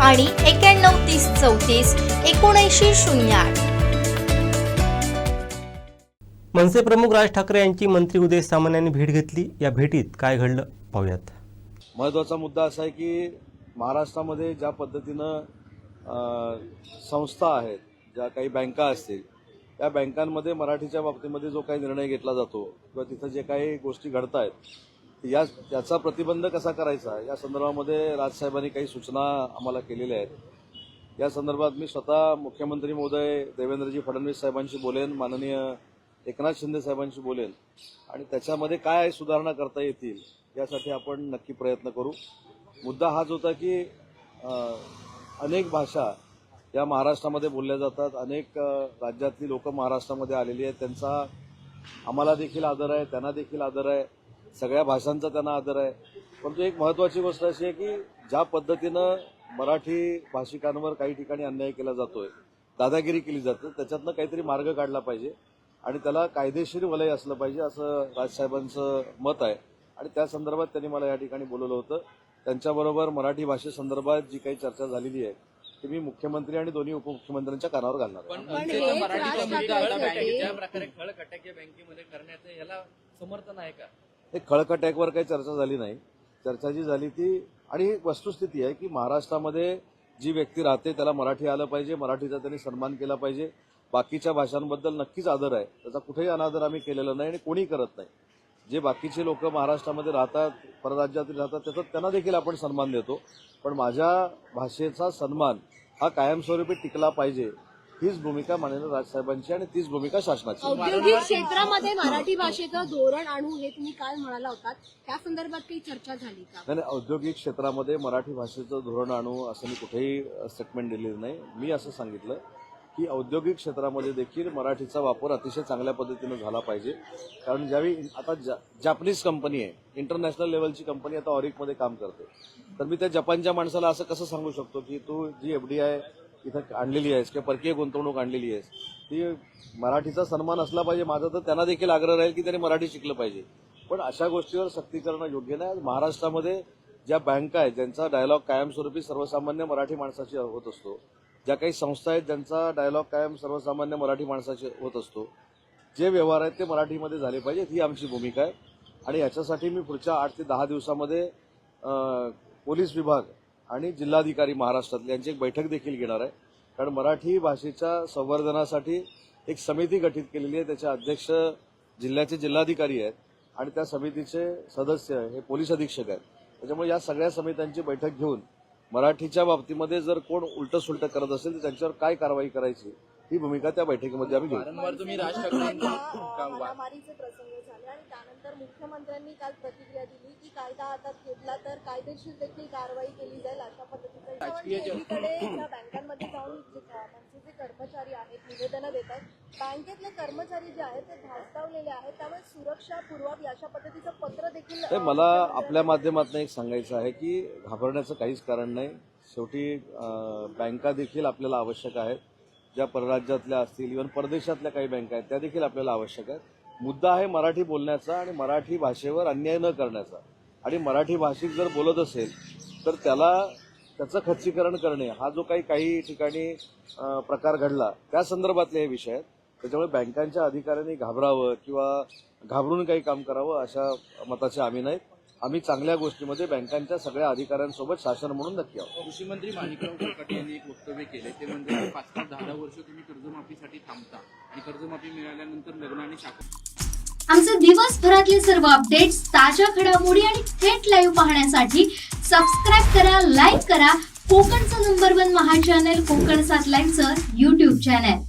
आणि एक्याण्णव तीस चौतीस एकोणऐंशी शून्य आठ. मनसे प्रमुख राज ठाकरे यांची मंत्री उदय सामंत यांनी भेट घेतली. या भेटीत काय घडलं पाहूयात. महत्त्वाचा मुद्दा असा आहे की महाराष्ट्रामध्ये ज्या पद्धतीनं संस्था आहेत ज्या काही बँका असतील त्या बँकांमध्ये मराठीच्या बाबतीमध्ये जो काही निर्णय घेतला जातो किंवा तिथं जे काही गोष्टी घडत आहेत या याचा प्रतिबंध कसा करायचा? या संदर्भामध्ये राजसाहेबांनी काही सूचना आम्हाला केलेल्या आहेत. या संदर्भात मी स्वतः मुख्यमंत्री महोदय देवेंद्रजी फडणवीस साहेबांशी बोलेन माननीय एकनाथ शिंदे साहेबांशी बोलेन आणि त्याच्यामध्ये काय सुधारणा करता येतील यासाठी आपण नक्की प्रयत्न करू. मुद्दा हाच होता की अनेक भाषा या महाराष्ट्रामध्ये बोलल्या जातात. अनेक राज्यातली लोक महाराष्ट्रामध्ये आलेली आहेत. त्यांचा आम्हाला देखील आदर आहे त्यांना देखील आदर आहे. सगळ्या भाषांचा त्यांना आदर आहे. परंतु एक महत्वाची गोष्ट अशी आहे की ज्या पद्धतीनं मराठी भाषिकांवर काही ठिकाणी अन्याय केला जातोय दादागिरी केली जाते त्याच्यातनं काहीतरी मार्ग काढला पाहिजे आणि त्याला कायदेशीर वलय असलं पाहिजे असं राजसाहेबांचं मत आहे. आणि त्या संदर्भात त्यांनी मला या ठिकाणी बोलवलं होतं. त्यांच्याबरोबर मराठी भाषेसंदर्भात जी काही चर्चा झालेली आहे ती मी मुख्यमंत्री आणि दोन्ही उपमुख्यमंत्र्यांच्या कानावर घालणार पण ज्या प्रकारे बँकेमध्ये करण्याचं याला समर्थन आहे का? हे खळखटॅकवर काही चर्चा झाली नाही. चर्चा जी झाली ती आणि ही वस्तुस्थिती आहे की महाराष्ट्रामध्ये जी व्यक्ती राहते त्याला मराठी आलं पाहिजे मराठीचा त्यांनी सन्मान केला पाहिजे. बाकीच्या भाषांबद्दल नक्कीच आदर आहे. त्याचा कुठेही अनादर आम्ही केलेला नाही आणि कोणी करत नाही. जे बाकीचे लोक महाराष्ट्रामध्ये राहतात परराज्यातील राहतात त्याचा त्यांना देखील आपण सन्मान देतो. पण माझ्या भाषेचा सन्मान हा कायमस्वरूपी टिकला पाहिजे. हीच भूमिका माननीय राजसाहेबांची आणि तीच भूमिका शासनाची. औद्योगिक क्षेत्रामध्ये मराठी भाषेचं धोरण आणू हे तुम्ही काल म्हणाला होतात. त्या संदर्भात काही चर्चा झाली का? नाही नाही, औद्योगिक क्षेत्रामध्ये मराठी भाषेचं धोरण आणू असं मी कुठेही स्टेटमेंट दिलेलं नाही. मी असं सांगितलं की औद्योगिक क्षेत्रामध्ये देखील मराठीचा वापर अतिशय चांगल्या पद्धतीनं झाला पाहिजे. कारण ज्यावेळी आता जा जापनीज कंपनी आहे इंटरनॅशनल लेवलची कंपनी आता ऑरिकमध्ये काम करते. तर मी त्या जपानच्या माणसाला असं कसं सांगू शकतो की तू जी एफडीआय इथं आणलेली आहेस किंवा परकीय गुंतवणूक आणलेली आहेस ती मराठीचा सन्मान असला पाहिजे माझा तर त्यांना देखील आग्रह राहील की त्यांनी मराठी शिकलं पाहिजे. पण अशा गोष्टीवर सक्ती करणं योग्य नाही. आज महाराष्ट्रामध्ये ज्या बँका आहेत ज्यांचा डायलॉग कायमस्वरूपी सर्वसामान्य मराठी माणसाची होत असतो ज्या काही संस्था आहेत ज्यांचा डायलॉग कायम सर्वसामान्य मराठी माणसाचे होत असतो जे व्यवहार आहेत ते मराठीमध्ये झाले पाहिजेत ही आमची भूमिका आहे. आणि याच्यासाठी मी पुढच्या आठ ते दहा दिवसामध्ये पोलीस विभाग आणि जिल्हाधिकारी महाराष्ट्रातले यांची एक बैठक देखील घेणार आहे. कारण मराठी भाषेच्या संवर्धनासाठी एक समिती गठीत केलेली आहे. त्याचे अध्यक्ष जिल्ह्याचे जिल्हाधिकारी आहेत आणि त्या समितीचे सदस्य हे पोलीस अधीक्षक आहेत. त्याच्यामुळे या सगळ्या समित्यांची बैठक घेऊन मराठीच्या बाबतीमध्ये जर कोण उलटं सुलटं करत असेल तर त्यांच्यावर काय कारवाई करायची ही भूमिका त्या बैठकीमध्ये आम्ही घेऊ. त्यानंतर मुख्यमंत्र्यांनी काल प्रतिक्रिया दिली की कायदा हातात घेतला तर कायदेशीर देखील कारवाई केली जाईल अशा पद्धतीचं जे- बँकांमध्ये जाऊन जे मनसेचे कर्मचारी आहेत निवेदनं देतात बँकेतले कर्मचारी जे आहेत ते धास्तावलेले आहेत. त्यामुळे सुरक्षा पुरवावी अशा पद्धतीचं पत्र देखील मला आपल्या माध्यमातून एक सांगायचं आहे की घाबरण्याचं काहीच कारण नाही. शेवटी बँका देखील आपल्याला आवश्यक आहेत. ज्या परराज्यातल्या असतील इव्हन परदेशातल्या काही बँका आहेत त्या देखील आपल्याला आवश्यक आहेत. मुद्दा आहे मराठी बोलण्याचा आणि मराठी भाषेवर अन्याय न करण्याचा. आणि मराठी भाषिक जर बोलत असेल तर त्याला त्याचं खच्चीकरण करणे हा जो काही काही ठिकाणी प्रकार घडला त्या संदर्भातले हे विषय आहेत. त्याच्यामुळे बँकांच्या अधिकाऱ्यांनी घाबरावं किंवा घाबरून काही काम करावं अशा मताचे आम्ही नाहीत. आम्ही चांगल्या गोष्टीमध्ये बँकांच्या सगळ्या अधिकाऱ्यांसोबत शासन म्हणून नक्की आहोत. कृषी मंत्री माणिकराव कोकाटे यांनी एक वक्तव्य केले. ते म्हणजे की पाच पाच दहा दहा वर्ष तुम्ही कर्जमाफीसाठी थांबता आणि कर्जमाफी मिळाल्यानंतर लग्न आणि शाखा आमचे दिवसभरातले सर्व अपडेट्स ताज्या घडामोडी आणि थेट लाईव्ह पाहण्यासाठी सबस्क्राईब करा लाईक करा. कोकणचं नंबर वन महा चॅनल कोकण सात लाईव्हचं युट्यूब चॅनल